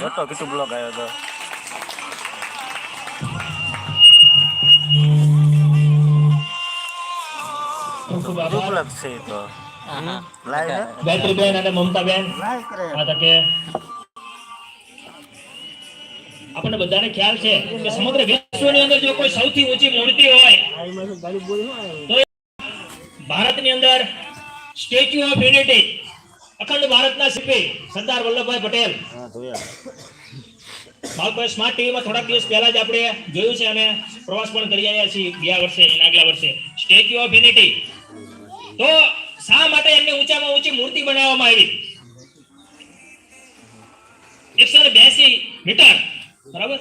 Betul gitu blog kayak tuh. Itu blog sih itu. Live ya? Eh? Battery band ada mumta band. Live keren. Ada ke આપણને બધાને ખ્યાલ છે કે સમગ્ર વિશ્વની અંદર જો કોઈ સૌથી ઊંચી મૂર્તિ હોય તો ભારતની અંદર સ્ટેચ્યુ ઓફ યુનિટી અખંડ ભારતના શિલ્પી સરદાર વલ્લભભાઈ પટેલ. બાળકોએ સ્માર્ટ ટીવીમાં થોડાક દિવસ પહેલા જ આપણે જોયું છે અને પ્રવાસ પણ કરી આવ્યા છીએ ગયા વર્ષે એના આગલા વર્ષે. સ્ટેચ્યુ ઓફ યુનિટી તો શા માટે એમને ઊંચામાં ઊંચી મૂર્તિ બનાવવામાં આવી? એકસો ને બેસી મીટર. બરાબર?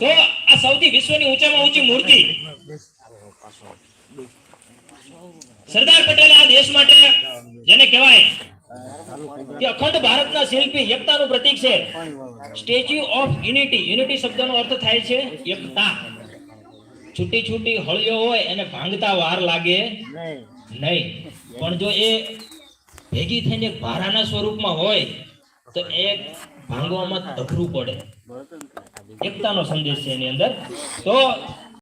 તો આ સૌથી વિશ્વની ઊંચામાં ઊંચી મૂર્તિ. સરદાર પટેલ આ દેશ માટે જેને કહેવાય કે અખંડ ભારતના શિલ્પી એકતાનું પ્રતીક છે. Statue of unity. યુનિટી શબ્દનો અર્થ થાય છે એકતા. છૂટી છૂટી હળીઓ હોય એને ભાંગતા વાર લાગે નહીં. પણ જો એ ભેગી થઈને ભારાના સ્વરૂપમાં હોય તો એ ભાંગવામાં અઘરું પડે. એકતાનો સંદેશ છે એની અંદર. તો